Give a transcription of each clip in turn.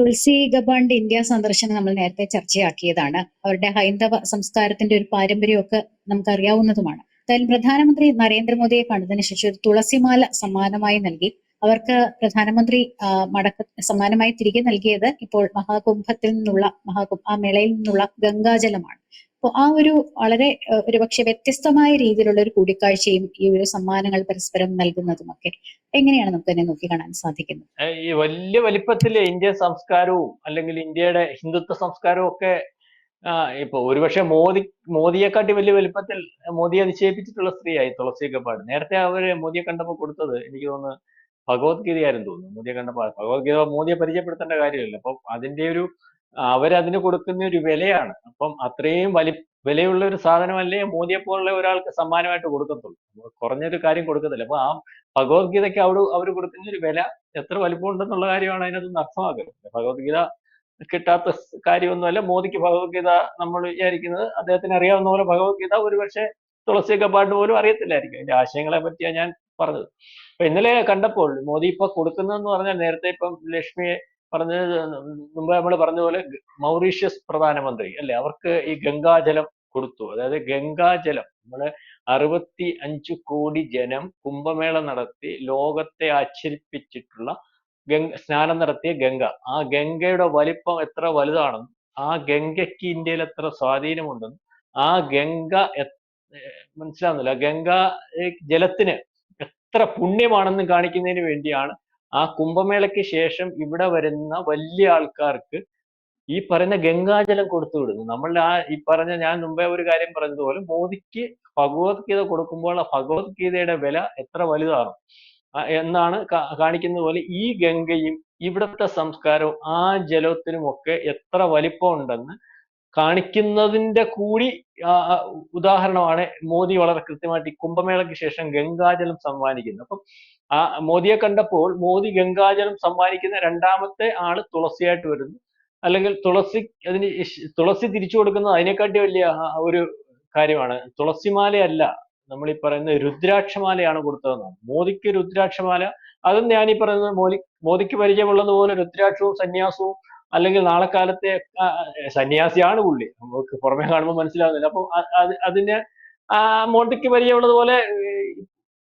തുളസി ഗബാണ്ട് India സന്ദർശനം നമ്മൾ നേരത്തെ ചർച്ചയാക്കിയതാണ്. അവരുടെ ഹൈന്ദവ സംസ്കാരത്തിന്റെ ഒരു പാരമ്പര്യമൊക്കെ നമുക്ക് അറിയാവുന്നതുമാണ് എന്തായാലും പ്രധാനമന്ത്രി നരേന്ദ്രമോദിയെ കണ്ടതിന് ശേഷം ഒരു തുളസിമാല സമ്മാനമായി നൽകി. അവർക്ക് പ്രധാനമന്ത്രി മടക്ക സമ്മാനമായി തിരികെ നൽകിയത് ഇപ്പോൾ മഹാകുംഭത്തിൽ നിന്നുള്ള മഹാകുംഭ ആ മേളയിൽ നിന്നുള്ള ഗംഗാജലമാണ്. അപ്പോൾ ആ ഒരു വളരെ ഒരു പക്ഷെ വ്യത്യസ്തമായ രീതിയിലുള്ള ഒരു കൂടിക്കാഴ്ചയും ഈ ഒരു സമ്മാനങ്ങൾ പരസ്പരം നൽകുന്നതുമൊക്കെ എങ്ങനെയാണ് നമുക്ക് തന്നെ നോക്കി കാണാൻ സാധിക്കുന്നത്? ഈ വലിയ വലിപ്പത്തിൽ ഇന്ത്യൻ സംസ്കാരവും അല്ലെങ്കിൽ ഇന്ത്യയുടെ ഹിന്ദുത്വ സംസ്കാരവും ഒക്കെ ഇപ്പൊ ഒരുപക്ഷെ മോദി മോദിയെക്കാട്ടി വലിയ വലിപ്പത്തിൽ മോദിയെ നിക്ഷേപിച്ചിട്ടുള്ള സ്ത്രീയായി തുളസി കപ്പാട് നേരത്തെ അവർ മോദിയെ കണ്ടപ്പോൾ കൊടുത്തത് എനിക്ക് തോന്നുന്നു ഭഗവത്ഗീതയായിരുന്നു തോന്നുന്നു. മോദിയെ കണ്ടപ്പോൾ ഭഗവത്ഗീത മോദിയെ പരിചയപ്പെടുത്തേണ്ട കാര്യമില്ല. അപ്പൊ അതിന്റെ ഒരു അവരതിന് കൊടുക്കുന്ന ഒരു വിലയാണ്. അപ്പം അത്രയും വലി വിലയുള്ള ഒരു സാധനമല്ലേ മോദിയെ പോലുള്ള ഒരാൾക്ക് സമ്മാനമായിട്ട് കൊടുക്കത്തുള്ളൂ. കുറഞ്ഞൊരു കാര്യം കൊടുക്കത്തില്ല. അപ്പൊ ആ ഭഗവത്ഗീതയ്ക്ക് അവിടെ അവർ കൊടുക്കുന്ന ഒരു വില എത്ര വലിപ്പമുണ്ടെന്നുള്ള കാര്യമാണ് അതിനകത്ത് അർത്ഥമാക്കുന്നത് ഭഗവത്ഗീത കിട്ടാത്ത കാര്യമൊന്നുമല്ല. മോദിക്ക് ഭഗവത്ഗീത നമ്മൾ വിചാരിക്കുന്നത് അദ്ദേഹത്തിന് അറിയാവുന്ന പോലെ ഭഗവത്ഗീത ഒരുപക്ഷെ തുളസി കപ്പാട്ട് പോലും അറിയത്തില്ലായിരിക്കും. അതിന്റെ ആശയങ്ങളെ പറ്റിയാണ് ഞാൻ പറഞ്ഞത്. അപ്പൊ ഇന്നലെ കണ്ടപ്പോൾ മോദി ഇപ്പൊ കൊടുക്കുന്നതെന്ന് പറഞ്ഞാൽ നേരത്തെ ഇപ്പം ലക്ഷ്മിയെ പറഞ്ഞത് മുമ്പ് നമ്മൾ പറഞ്ഞ പോലെ മൗറീഷ്യസ് പ്രധാനമന്ത്രി അല്ലെ? അവർക്ക് ഈ ഗംഗാജലം കൊടുത്തു. അതായത് ഗംഗാജലം നമ്മൾ അറുപത്തി അഞ്ച് കോടി ജനം കുംഭമേള നടത്തി ലോകത്തെ ആശ്ചര്യപ്പിച്ചിട്ടുള്ള ഗംഗ സ്നാനം നടത്തിയ ഗംഗ. ആ ഗംഗയുടെ വലിപ്പം എത്ര വലുതാണെന്നും ആ ഗംഗയ്ക്ക് ഇന്ത്യയിൽ എത്ര സ്വാധീനമുണ്ടെന്നും ആ ഗംഗ മനസ്സിലാവുന്നില്ല. ഗംഗ ജലത്തിന് എത്ര പുണ്യമാണെന്ന് കാണിക്കുന്നതിന് വേണ്ടിയാണ് ആ കുംഭമേളയ്ക്ക് ശേഷം ഇവിടെ വരുന്ന വലിയ ആൾക്കാർക്ക് ഈ പറയുന്ന ഗംഗാജലം കൊടുത്തു വിടുന്നു. നമ്മൾ ആ ഈ പറഞ്ഞ ഞാൻ മുമ്പേ ഒരു കാര്യം പറഞ്ഞതുപോലെ മോദിക്ക് ഭഗവത്ഗീത കൊടുക്കുമ്പോൾ ആ ഭഗവത്ഗീതയുടെ വില എത്ര വലുതാണ്? എന്നാണ് കാണിക്കുന്നത് പോലെ ഈ ഗംഗയും ഇവിടുത്തെ സംസ്കാരവും ആ ജലത്തിനും ഒക്കെ എത്ര വലിപ്പം ഉണ്ടെന്ന് കാണിക്കുന്നതിന്റെ കൂടി ഉദാഹരണമാണ് മോദി വളരെ കൃത്യമായിട്ട് ഈ കുംഭമേളയ്ക്ക് ശേഷം ഗംഗാജലം സമ്മാനിക്കുന്നത്. അപ്പം ആ മോദിയെ കണ്ടപ്പോൾ മോദി ഗംഗാജലം സമ്മാനിക്കുന്ന രണ്ടാമത്തെ ആൾ തുളസിയായിട്ട് വരുന്നു. അല്ലെങ്കിൽ തുളസി അതിന് തുളസി തിരിച്ചു കൊടുക്കുന്നത് അതിനെക്കാട്ടി വലിയ ഒരു കാര്യമാണ്. തുളസിമാലയല്ല നമ്മൾ ഈ പറയുന്ന രുദ്രാക്ഷമാലയാണ് കൊടുത്തതെന്നാണ്. മോദിക്ക് രുദ്രാക്ഷമാല അതും ഞാൻ ഈ പറയുന്നത് മോദി മോദിക്ക് പരിചയമുള്ളതുപോലെ രുദ്രാക്ഷവും സന്യാസവും അല്ലെങ്കിൽ നാളെ കാലത്തെ സന്യാസിയാണ് പുള്ളി. നമുക്ക് പുറമെ കാണുമ്പോൾ മനസ്സിലാവുന്നില്ല. അപ്പൊ അതിന് ആ മോദിക്ക് പരിചയമുള്ളതുപോലെ പോലെ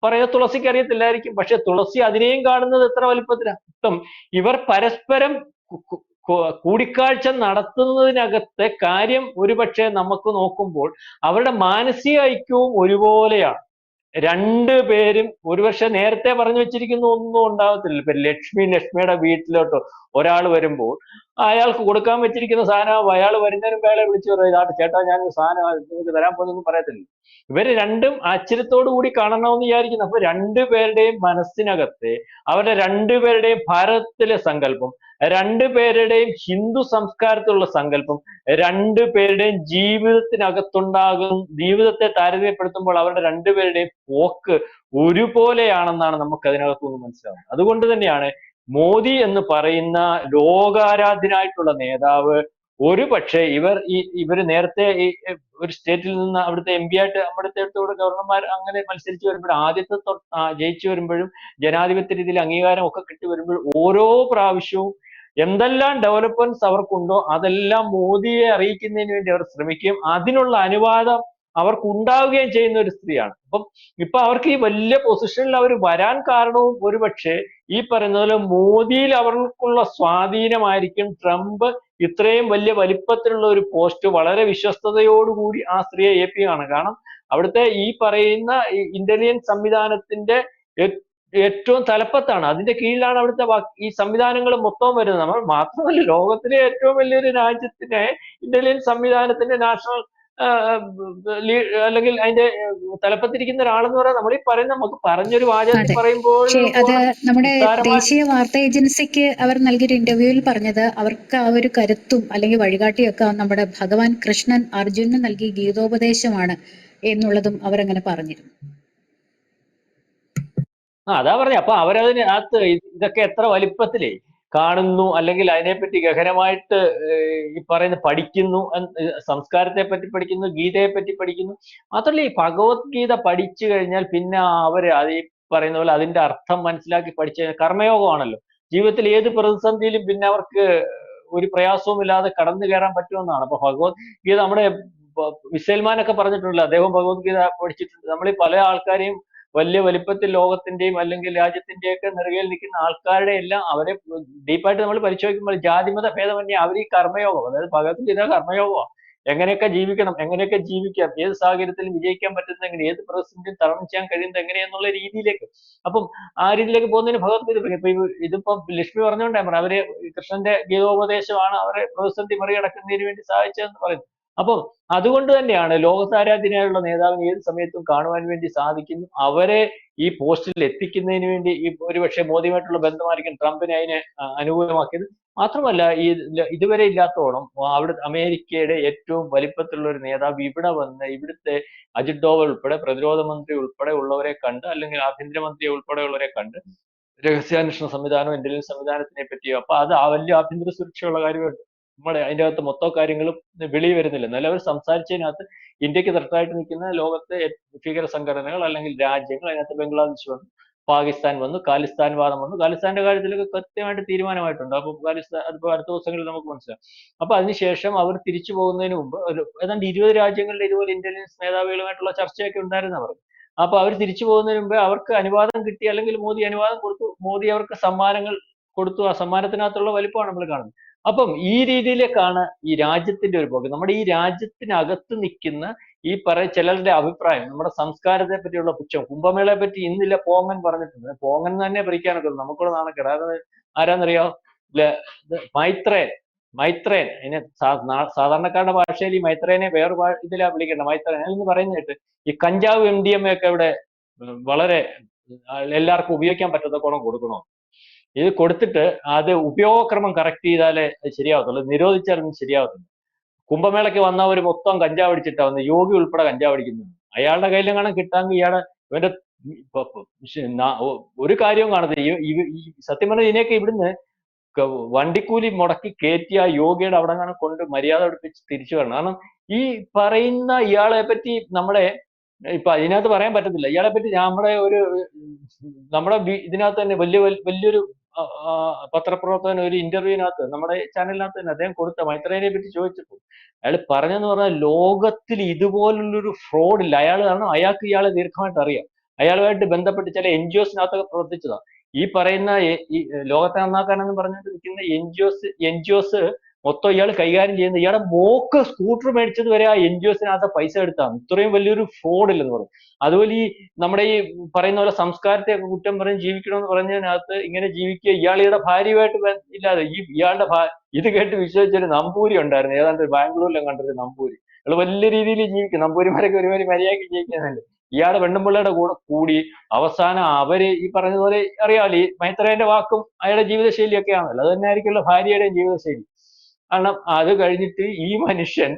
പറയുന്ന തുളസിക്ക് അറിയത്തില്ലായിരിക്കും. പക്ഷെ തുളസി അതിനെയും കാണുന്നത് എത്ര വലിപ്പത്തിലാണ് ഇപ്പം ഇവർ പരസ്പരം കൂടിക്കാഴ്ച നടത്തുന്നതിനകത്തെ കാര്യം ഒരുപക്ഷെ നമുക്ക് നോക്കുമ്പോൾ അവരുടെ മാനസിക ഐക്യവും ഒരുപോലെയാണ്. രണ്ട് പേരും ഒരുപക്ഷെ നേരത്തെ പറഞ്ഞു വെച്ചിരിക്കുന്ന ഒന്നും ഉണ്ടാവത്തില്ല. ഇപ്പൊ ലക്ഷ്മി ലക്ഷ്മിയുടെ വീട്ടിലോട്ടോ ഒരാൾ വരുമ്പോൾ അയാൾക്ക് കൊടുക്കാൻ വെച്ചിരിക്കുന്ന സാധനം അയാൾ വരുന്നതിന് വേളെ വിളിച്ചു പറയും ഇതാട്ട് ചേട്ടാ ഞാൻ സാധനം നിങ്ങൾക്ക് തരാൻ പോകുന്നൊന്നും പറയത്തില്ല. ഇവർ രണ്ടും ആശ്ചര്യത്തോടു കൂടി കാണണമെന്ന് വിചാരിക്കുന്നു. അപ്പൊ രണ്ടുപേരുടെയും മനസ്സിനകത്തെ അവരുടെ രണ്ടുപേരുടെയും ഭാരതത്തിലെ സങ്കല്പം രണ്ടുപേരുടെയും ഹിന്ദു സംസ്കാരത്തിലുള്ള സങ്കല്പം രണ്ടുപേരുടെയും ജീവിതത്തിനകത്തുണ്ടാകും ജീവിതത്തെ താരതമ്യപ്പെടുത്തുമ്പോൾ അവരുടെ രണ്ടുപേരുടെയും പോക്ക് ഒരുപോലെയാണെന്നാണ് നമുക്ക് അതിനകത്തുനിന്ന് മനസ്സിലാവുന്നത്. അതുകൊണ്ട് തന്നെയാണ് മോദി എന്ന് പറയുന്ന ലോകാരാധ്യനായിട്ടുള്ള നേതാവ് ഒരു പക്ഷേ ഇവർ ഈ ഇവർ നേരത്തെ ഈ ഒരു സ്റ്റേറ്റിൽ നിന്ന് അവിടുത്തെ എം പി ആയിട്ട് അവിടുത്തെ അടുത്തോടെ ഗവർണർമാർ അങ്ങനെ മത്സരിച്ച് വരുമ്പോഴും ആദ്യത്തെ ജയിച്ചു വരുമ്പോഴും ജനാധിപത്യ രീതിയിൽ അംഗീകാരം ഒക്കെ കിട്ടി വരുമ്പോഴും ഓരോ പ്രാവശ്യവും എന്തെല്ലാം ഡെവലപ്മെന്റ്സ് അവർക്കുണ്ടോ അതെല്ലാം മോദിയെ അറിയിക്കുന്നതിന് വേണ്ടി അവർ ശ്രമിക്കും. അതിനുള്ള അനുവാദം അവർക്ക് ഉണ്ടാവുകയും ചെയ്യുന്ന ഒരു സ്ത്രീയാണ്. അപ്പം ഇപ്പൊ അവർക്ക് ഈ വലിയ പൊസിഷനിൽ അവർ വരാൻ കാരണവും ഒരുപക്ഷെ ഈ പറയുന്ന പോലെ മോദിയിൽ അവർക്കുള്ള സ്വാധീനമായിരിക്കും ട്രംപ് ഇത്രയും വലിയ വലിപ്പത്തിലുള്ള ഒരു പോസ്റ്റ് വളരെ വിശ്വസ്തയോടുകൂടി ആ സ്ത്രീയെ ഏൽപ്പിക്കുകയാണ്. കാരണം അവിടുത്തെ ഈ പറയുന്ന ഇന്റലിജൻസ് സംവിധാനത്തിന്റെ ഏറ്റവും തലപ്പത്താണ്. അതിന്റെ കീഴിലാണ് അവിടുത്തെ ഈ സംവിധാനങ്ങൾ മൊത്തം വരുന്നത്. നമ്മൾ മാത്രമല്ല ലോകത്തിലെ ഏറ്റവും വലിയൊരു രാജ്യത്തിനെ ഇന്റലിജൻസ് സംവിധാനത്തിന്റെ നാഷണൽ അല്ലെങ്കിൽ അതിന്റെ തലപ്പത്തിരിക്കുന്ന ഒരാളെന്ന് പറയാൻ നമ്മൾ ഈ പറയുന്ന നമുക്ക് പറഞ്ഞൊരു വാചകത്തിൽ. പറയുമ്പോൾ അത് നമ്മുടെ ദേശീയ വാർത്താ ഏജൻസിക്ക് അവർ നൽകിയൊരു ഇന്റർവ്യൂവിൽ പറഞ്ഞത് അവർക്ക് ആ ഒരു കരുത്തും അല്ലെങ്കിൽ വഴികാട്ടിയൊക്കെ നമ്മുടെ ഭഗവാൻ കൃഷ്ണൻ അർജുനന് നൽകിയ ഗീതോപദേശമാണ് എന്നുള്ളതും അവരങ്ങനെ പറഞ്ഞിരുന്നു ആ അതാ പറഞ്ഞ അപ്പൊ അവരതിനകത്ത് ഇതൊക്കെ എത്ര വലിപ്പത്തിലേ കാണുന്നു അല്ലെങ്കിൽ അതിനെപ്പറ്റി ഗഹനമായിട്ട് ഈ പറയുന്ന പഠിക്കുന്നു സംസ്കാരത്തെ പറ്റി പഠിക്കുന്നു ഗീതയെ പറ്റി പഠിക്കുന്നു. മാത്രമല്ല ഈ ഭഗവത്ഗീത പഠിച്ചു കഴിഞ്ഞാൽ പിന്നെ അവർ അത് ഈ പറയുന്ന പോലെ അതിന്റെ അർത്ഥം മനസ്സിലാക്കി പഠിച്ച കർമ്മയോഗമാണല്ലോ. ജീവിതത്തിൽ ഏത് പ്രതിസന്ധിയിലും പിന്നെ അവർക്ക് ഒരു പ്രയാസവും ഇല്ലാതെ കടന്നു കയറാൻ പറ്റുമെന്നാണ്. അപ്പൊ ഭഗവത്ഗീത നമ്മുടെ വിസൽമാനൊക്കെ പറഞ്ഞിട്ടുണ്ടല്ലോ അദ്ദേഹം ഭഗവത്ഗീത പഠിച്ചിട്ടുണ്ട്. നമ്മൾ പല ആൾക്കാരെയും വലിയ വലിപ്പത്തിൽ ലോകത്തിന്റെയും അല്ലെങ്കിൽ രാജ്യത്തിന്റെയും ഒക്കെ നെറുകയിൽ നിൽക്കുന്ന ആൾക്കാരുടെ എല്ലാം അവരെ ഡീപ്പായിട്ട് നമ്മൾ പരിശോധിക്കുമ്പോൾ ജാതിമത ഭേദമന്യേ അവർ ഈ കർമ്മയോഗം അതായത് ഭഗവത്ഗീത കർമ്മയോഗമാണ്. എങ്ങനെയൊക്കെ ജീവിക്കണം എങ്ങനെയൊക്കെ ജീവിക്കാം ഏത് സാഹചര്യത്തിലും വിജയിക്കാൻ പറ്റുന്നത് എങ്ങനെ ഏത് പ്രതിസന്ധിയും തരണം ചെയ്യാൻ കഴിയുന്നത് എങ്ങനെയെന്നുള്ള രീതിയിലേക്ക്. അപ്പം ആ രീതിയിലേക്ക് പോകുന്നതിന് ഭഗവത്ഗീത. ഇപ്പൊ ഇത് ഇതിപ്പോ ലക്ഷ്മി പറഞ്ഞുകൊണ്ടാണ് പറഞ്ഞത് അവർ കൃഷ്ണന്റെ ഗീതോപദേശമാണ് അവരെ പ്രതിസന്ധി മറികടക്കുന്നതിന് വേണ്ടി സഹായിച്ചതെന്ന് പറയുന്നത്. അപ്പം അതുകൊണ്ട് തന്നെയാണ് ലോകസാരാധ്യനായുള്ള നേതാവിനെ ഏത് സമയത്തും കാണുവാൻ വേണ്ടി സാധിക്കുന്നു. അവരെ ഈ പോസ്റ്റിൽ എത്തിക്കുന്നതിന് വേണ്ടി ഈ ഒരുപക്ഷെ മോദിയുമായിട്ടുള്ള ബന്ധമായിരിക്കും ട്രംപിനെ അതിനെ അനുകൂലമാക്കിയത്. മാത്രമല്ല ഈ ഇതുവരെ ഇല്ലാത്തോളം അവിടെ അമേരിക്കയുടെ ഏറ്റവും വലിപ്പത്തിലുള്ള ഒരു നേതാവ് ഇവിടെ വന്ന് ഇവിടുത്തെ അജിത് ഡോവൽ ഉൾപ്പെടെ പ്രതിരോധ മന്ത്രി ഉൾപ്പെടെ ഉള്ളവരെ കണ്ട് അല്ലെങ്കിൽ ആഭ്യന്തരമന്ത്രി ഉൾപ്പെടെ ഉള്ളവരെ കണ്ട് രഹസ്യാന്വേഷണ സംവിധാനം ഇന്റലിജൻസ് സംവിധാനത്തിനെ പറ്റിയോ അപ്പൊ അത് വലിയ ആഭ്യന്തര സുരക്ഷയുള്ള കാര്യമുണ്ട് നമ്മുടെ അതിന്റെ അകത്ത് മൊത്തം കാര്യങ്ങളും വെളി വരുന്നില്ല. എന്നാലും അവർ സംസാരിച്ചതിനകത്ത് ഇന്ത്യയ്ക്ക് തട്ടായിട്ട് നിൽക്കുന്ന ലോകത്തെ ഭീകര സംഘടനകൾ അല്ലെങ്കിൽ രാജ്യങ്ങൾ അതിനകത്ത് ബംഗ്ലാദേശ് വന്നു പാകിസ്ഥാൻ വന്നു ഖാലിസ്ഥാൻ വാദം വന്നു. ഖാലിസ്ഥാന്റെ കാര്യത്തിലൊക്കെ കൃത്യമായിട്ട് തീരുമാനമായിട്ടുണ്ട്. അപ്പോൾ ഖാലിസ്ഥാൻ അതിപ്പോ അടുത്ത ദിവസങ്ങളിൽ നമുക്ക് മനസ്സിലാവും. അപ്പൊ അതിനുശേഷം അവർ തിരിച്ചു പോകുന്നതിന് മുമ്പ് ഏതാണ്ട് ഇരുപത് രാജ്യങ്ങളിലെ ഇതുപോലെ ഇന്റലിജൻസ് മേധാവികളുമായിട്ടുള്ള ചർച്ചയൊക്കെ ഉണ്ടായിരുന്നു അവർ അപ്പൊ അവർ തിരിച്ചു പോകുന്നതിന് മുമ്പ് അവർക്ക് അനുവാദം കിട്ടി അല്ലെങ്കിൽ മോദി അനുവാദം കൊടുത്തു മോദി അവർക്ക് സമ്മാനങ്ങൾ കൊടുത്തു. ആ സമ്മാനത്തിനകത്തുള്ള വലിപ്പമാണ് നമ്മൾ കാണുന്നത്. അപ്പം ഈ രീതിയിലേക്കാണ് ഈ രാജ്യത്തിന്റെ ഒരു പോക്ക്. നമ്മുടെ ഈ രാജ്യത്തിനകത്ത് നിൽക്കുന്ന ഈ പറയ ചിലരുടെ അഭിപ്രായം നമ്മുടെ സംസ്കാരത്തെ പറ്റിയുള്ള പുച്ഛം കുംഭമേളയെ പറ്റി ഇന്നില്ല പോങ്ങൻ പറഞ്ഞിട്ടുണ്ട്. പോങ്ങൻ തന്നെ ഭരിക്കാനൊക്കെ നമുക്കുള്ള നാണക്കേട് അതായത് ആരാന്നറിയോ? മൈത്രേൻ. മൈത്രേൻ. അതിനെ സാധാരണക്കാരുടെ ഭാഷയിൽ ഈ മൈത്രേനെ വേറെ ഇതിലാ വിളിക്കേണ്ട മൈത്രേൻ എന്ന് പറയുന്ന കേട്ട് ഈ കഞ്ചാവ് എം ഡി എം എ ഒക്കെ ഇവിടെ വളരെ എല്ലാവർക്കും ഉപയോഗിക്കാൻ പറ്റാത്ത ഗുണം കൊടുക്കണോ? ഇത് കൊടുത്തിട്ട് അത് ഉപയോഗക്രമം കറക്റ്റ് ചെയ്താലേ അത് ശരിയാവത്തുള്ളൂ. നിരോധിച്ചാലൊന്നും ശരിയാവത്തില്ല. കുംഭമേളയ്ക്ക് വന്നവർ മൊത്തം കഞ്ചാവ് അടിച്ചിട്ടാ വന്ന് യോഗി ഉൾപ്പെടെ കഞ്ചാവ് അടിക്കുന്നു. അയാളുടെ കയ്യിലെങ്ങാനും കിട്ടാമെങ്കിൽ ഇയാളെ ഇവന്റെ ഒരു കാര്യവും കാണത്തില്ല. സത്യം പറഞ്ഞാൽ ഇതിനെയൊക്കെ ഇവിടുന്ന് വണ്ടിക്കൂലി മുടക്കി കയറ്റി ആ യോഗിയുടെ അവിടെ കാണാൻ കൊണ്ട് മര്യാദ എടുപ്പിച്ച് തിരിച്ചു വരണം. കാരണം ഈ പറയുന്ന ഇയാളെ പറ്റി നമ്മളെ ഇപ്പൊ അതിനകത്ത് പറയാൻ പറ്റത്തില്ല. ഇയാളെ പറ്റി നമ്മുടെ ഒരു നമ്മുടെ ഇതിനകത്ത് തന്നെ വലിയ വലിയൊരു പത്രപ്രവർത്തകൻ ഒരു ഇന്റർവ്യൂവിനകത്ത് നമ്മുടെ ചാനലിനകത്ത് തന്നെ അദ്ദേഹം കൊടുത്ത മൈത്രേനെ പറ്റി ചോദിച്ചപ്പോൾ അയാൾ പറഞ്ഞെന്ന് പറഞ്ഞാൽ ലോകത്തിൽ ഇതുപോലുള്ളൊരു ഫ്രോഡ് ഇല്ല. അയാൾ കാരണം അയാൾക്ക് ഇയാളെ ദീർഘമായിട്ട് അറിയാം. അയാളുമായിട്ട് ബന്ധപ്പെട്ട് ചില എൻ ജി ഒസിനകത്തൊക്കെ പ്രവർത്തിച്ചതാണ് ഈ പറയുന്ന ഈ ലോകത്തെ നന്നാക്കാനെന്ന് പറഞ്ഞിട്ട് നിൽക്കുന്ന N G Os N G Os മൊത്തം ഇയാൾ കൈകാര്യം ചെയ്യുന്നത് ഇയാളെ മോക്ക് സ്കൂട്ടർ മേടിച്ചത് വരെ ആ എൻ ജി ഒസിനകത്ത് പൈസ എടുത്താണ്. ഇത്രയും വലിയൊരു ഫ്രോഡ് ഇല്ലെന്ന് പറയും അതുപോലെ ഈ നമ്മുടെ ഈ പറയുന്ന പോലെ സംസ്കാരത്തെ ഒക്കെ കുറ്റം പറഞ്ഞ് ജീവിക്കണമെന്ന് പറഞ്ഞതിനകത്ത് ഇങ്ങനെ ജീവിക്കുക ഇയാളുടെ ഭാര്യയുമായിട്ട് ഇല്ലാതെ ഈ ഇയാളുടെ ഇത് കേട്ട് വിശ്വസിച്ചൊരു നമ്പൂരി ഉണ്ടായിരുന്നു. ഏതാണ്ട് ബാംഗ്ലൂരിലും കണ്ടൊരു നമ്പൂരി. അയാൾ വലിയ രീതിയിൽ ജീവിക്കും. നമ്പൂരിമാരൊക്കെ ഒരുമാതിരി മര്യാദയ്ക്ക് ജീവിക്കുന്നുണ്ട്. ഇയാളെ പെണ്ണുമ്പിള്ളയുടെ കൂടെ കൂടി അവസാനം അവർ ഈ പറഞ്ഞതുപോലെ അറിയാമല്ലോ ഈ മൈത്രേന്റെ വാക്കും അയാളുടെ ജീവിതശൈലിയൊക്കെ ആണല്ലോ അത് തന്നെ ആയിരിക്കുമല്ലോ ഭാര്യയുടെയും ജീവിതശൈലി. കാരണം അത് കഴിഞ്ഞിട്ട് ഈ മനുഷ്യൻ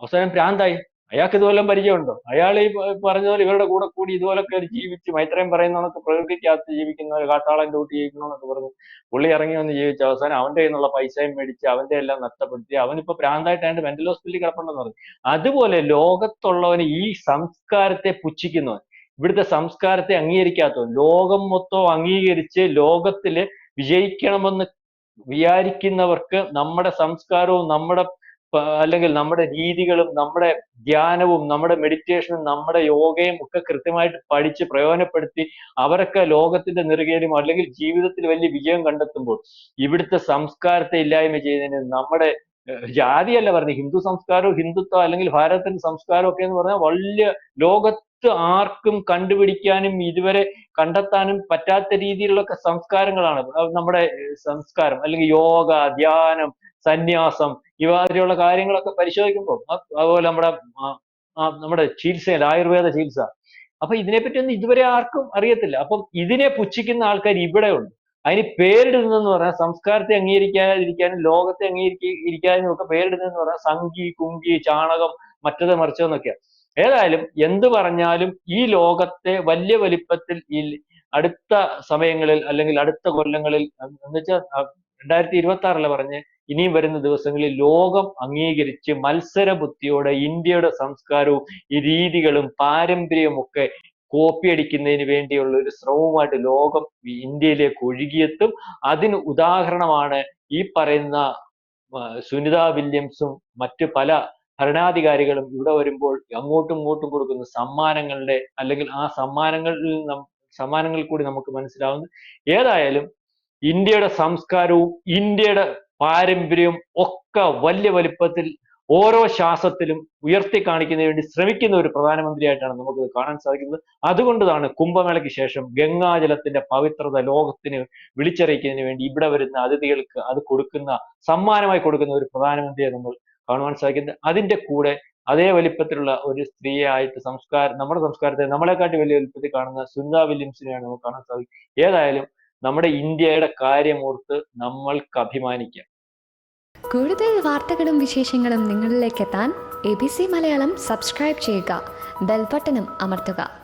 അവസാനം ഭ്രാന്തായി. അയാൾക്ക് ഇതുപോലെ പരിചയമുണ്ടോ? അയാൾ ഈ പറഞ്ഞതുപോലെ ഇവരുടെ കൂടെ കൂടി ഇതുപോലൊക്കെ ഒരു ജീവിച്ച് മൈത്രയും പറയുന്നതൊക്കെ പ്രകൃതിക്കകത്ത് ജീവിക്കുന്ന ഒരു കാട്ടാളൻ കൂട്ടി ജീവിക്കണമെന്നൊക്കെ പറഞ്ഞു പുള്ളി ഇറങ്ങി വന്ന് ജീവിച്ച അവസാനം അവന്റെ നിന്നുള്ള പൈസയും മേടിച്ച് അവന്റെ എല്ലാം നഷ്ടപ്പെടുത്തി അവനിപ്പോ ഭ്രാന്തായിട്ടാണ്ട് മെന്റൽ ഹോസ്പിറ്റലിൽ കിടപ്പുണ്ടെന്ന് പറഞ്ഞു. അതുപോലെ ലോകത്തുള്ളവന് ഈ സംസ്കാരത്തെ പുച്ഛിക്കുന്നവൻ ഇവിടുത്തെ സംസ്കാരത്തെ അംഗീകരിക്കാത്തവൻ ലോകം മൊത്തം അംഗീകരിച്ച് ലോകത്തിൽ വിജയിക്കണമെന്ന് വിചാരിക്കുന്നവർക്ക് നമ്മുടെ സംസ്കാരവും നമ്മുടെ അല്ലെങ്കിൽ നമ്മുടെ രീതികളും നമ്മുടെ ധ്യാനവും നമ്മുടെ മെഡിറ്റേഷനും നമ്മുടെ യോഗയും ഒക്കെ കൃത്യമായിട്ട് പഠിച്ച് പ്രയോജനപ്പെടുത്തി അവരൊക്കെ ലോകത്തിന്റെ നെറുകയിലും അല്ലെങ്കിൽ ജീവിതത്തിൽ വലിയ വിജയം കണ്ടെത്തുമ്പോൾ ഇവിടുത്തെ സംസ്കാരത്തെ ഇല്ലായ്മ ചെയ്യുന്നതിന് നമ്മുടെ ജാതിയല്ല പറഞ്ഞത്. ഹിന്ദു സംസ്കാരവും ഹിന്ദുത്വം അല്ലെങ്കിൽ ഭാരതത്തിന്റെ സംസ്കാരം ഒക്കെ എന്ന് പറഞ്ഞാൽ വലിയ ആർക്കും കണ്ടുപിടിക്കാനും ഇതുവരെ കണ്ടെത്താനും പറ്റാത്ത രീതിയിലുള്ള സംസ്കാരങ്ങളാണ്. നമ്മുടെ സംസ്കാരം അല്ലെങ്കിൽ യോഗ ധ്യാനം സന്യാസം ഇവാതിരിയുള്ള കാര്യങ്ങളൊക്കെ പരിശോധിക്കുമ്പോൾ അതുപോലെ നമ്മുടെ നമ്മുടെ ചികിത്സയിൽ ആയുർവേദ ചികിത്സ. അപ്പൊ ഇതിനെപ്പറ്റി ഒന്നും ഇതുവരെ ആർക്കും അറിയത്തില്ല. അപ്പം ഇതിനെ പുച്ഛിക്കുന്ന ആൾക്കാർ ഇവിടെ ഉണ്ട് അതിന് പേരിടുന്നതെന്ന് പറഞ്ഞാൽ സംസ്കാരത്തെ അംഗീകരിക്കാതിരിക്കാനും ലോകത്തെ അംഗീകരിക്കാതിരിക്കാനും ഒക്കെ പേരിടുന്നതെന്ന് പറഞ്ഞാൽ സംഗി കുങ്കി ചാണകം മറ്റത് മറിച്ചതെന്നൊക്കെയാണ് ഏതായാലും എന്ത് പറഞ്ഞാലും ഈ ലോകത്തെ വലിയ വലിപ്പത്തിൽ ഈ അടുത്ത സമയങ്ങളിൽ അല്ലെങ്കിൽ അടുത്ത കൊല്ലങ്ങളിൽ എന്ന് വെച്ചാൽ രണ്ടായിരത്തി ഇരുപത്തി ആറിലെ പറഞ്ഞ്? ഇനിയും വരുന്ന ദിവസങ്ങളിൽ ലോകം അംഗീകരിച്ച് മത്സര ബുദ്ധിയോടെ ഇന്ത്യയുടെ സംസ്കാരവും ഈ രീതികളും പാരമ്പര്യവും ഒക്കെ കോപ്പി അടിക്കുന്നതിന് വേണ്ടിയുള്ള ഒരു ശ്രമവുമായിട്ട് ലോകം ഇന്ത്യയിലേക്ക് ഒഴുകിയെത്തും. അതിന് ഉദാഹരണമാണ് ഈ പറയുന്ന സുനിത വില്യംസും മറ്റു പല ഭരണാധികാരികളും ഇവിടെ വരുമ്പോൾ അങ്ങോട്ടും ഇങ്ങോട്ടും കൊടുക്കുന്ന സമ്മാനങ്ങളുടെ അല്ലെങ്കിൽ ആ സമ്മാനങ്ങളിൽ സമ്മാനങ്ങളിൽ കൂടി നമുക്ക് മനസ്സിലാവുന്നു. ഏതായാലും ഇന്ത്യയുടെ സംസ്കാരവും ഇന്ത്യയുടെ പാരമ്പര്യവും ഒക്കെ വലിയ വലിപ്പത്തിൽ ഓരോ ശ്വാസത്തിലും ഉയർത്തി കാണിക്കുന്നതിന് വേണ്ടി ശ്രമിക്കുന്ന ഒരു പ്രധാനമന്ത്രിയായിട്ടാണ് നമുക്കിത് കാണാൻ സാധിക്കുന്നത്. അതുകൊണ്ടാണ് കുംഭമേളയ്ക്ക് ശേഷം ഗംഗാജലത്തിന്റെ പവിത്രത ലോകത്തിന് വിളിച്ചറിയിക്കുന്നതിന് വേണ്ടി ഇവിടെ വരുന്ന അതിഥികൾക്ക് അത് കൊടുക്കുന്ന സമ്മാനമായി കൊടുക്കുന്ന ഒരു പ്രധാനമന്ത്രിയെ നമ്മൾ കാണുവാൻ സാധിക്കുന്നത്. അതിന്റെ കൂടെ അതേ വലിപ്പത്തിലുള്ള ഒരു സ്ത്രീയെ ആയിട്ട് സംസ്കാരം നമ്മുടെ സംസ്കാരത്തെ നമ്മളെക്കാട്ടി വലിയ വലിപ്പത്തിൽ കാണുന്ന സുനിത വില്യംസിനെയാണ് നമുക്ക് കാണാൻ സാധിക്കും ഏതായാലും നമ്മുടെ ഇന്ത്യയുടെ കാര്യമോർത്ത് നമ്മൾക്ക് അഭിമാനിക്കാം. കൂടുതൽ വാർത്തകളും വിശേഷങ്ങളും നിങ്ങളിലേക്ക് എത്താൻ A B C Malayalam subscribe ചെയ്യുക. ബെൽബട്ടനും അമർത്തുക.